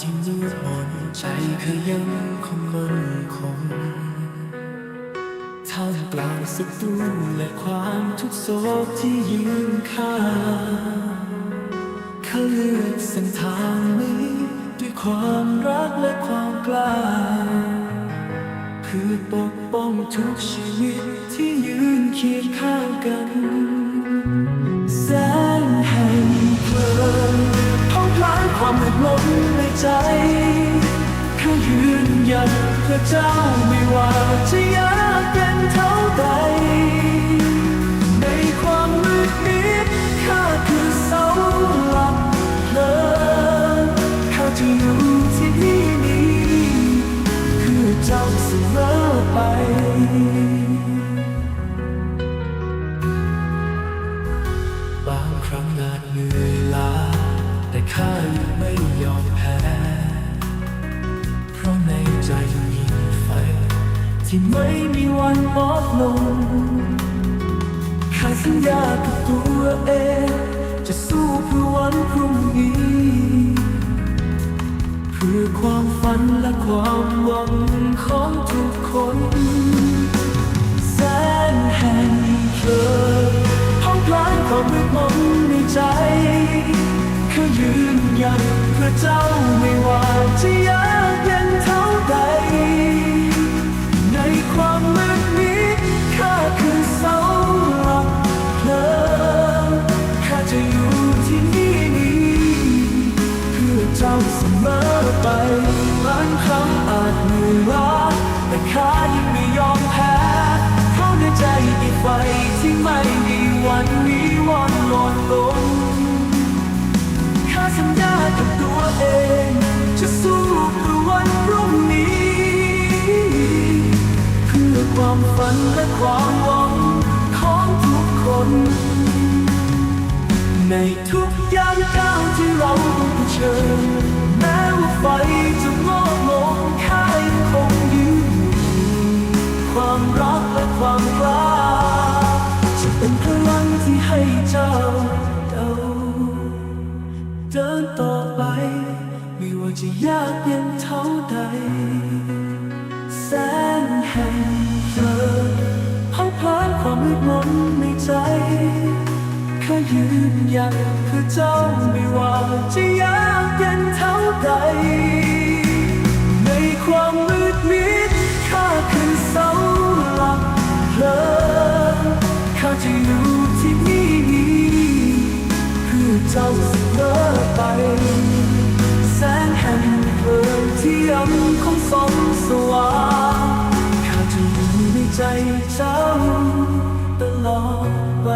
ที่มืดมนใจเคยยังคงมั่นคงท่ามกลางสุขตูและความทุกข์โศกที่ยืนข้างเขาเลือกเส้นทางนี้ ด้วยความรักและความกล้าเพื่อปกป้องทุกชีวิตที่ยืนเคียงข้างกัน ยัดเพื่อเจ้าไม่ว่าจะยากเป็นเท่าใด ในความมืดมิดข้าคือเสาหลักเพลินข้าจะอยู่ที่นี่นี้คือเจ้าเสมอไป ที่ไม่มีวันมอดลงข้าสัญญากับตัวเอง จะสู้เพื่อวันพรุ่งนี้ เพื่อความฝันและความหวังของทุกคนแสงแห่งเพลิงห้องพลายความมืดมนในใจเขายืนยัดเพื่อเจ้าไม่ว่าจะยา เจ้าเสมอไปบางครั้งอาจเหนื่อยล้าแต่ข้ายังไม่ยอมแพ้เพราในใจมีไฟที่ไม่มีวันมีวันลดลงข้าสัญญากับตัวเอง จะสู้เพื่อวันพรุ่งนี้ เพื่อความฝันและความหวังของทุกคน ในทุกย่างก้าวที่เรา ความกล้าจะเป็นพลังที่ให้เจ้าเดินเดินต่อไป ไม่ว่าจะยากเย็นเท่าใด แสงแห่งเพลิงเผาพลายความมืดมนในใจข้ายืนหยัดเพื่อเจ้าไม่ว่าจะยากเย็น เจ้าเสมอไป แสงแห่งเพลิงที่ยังคงส่องสว่างข้าจะอยู่ในใจเจ้าตลอดไป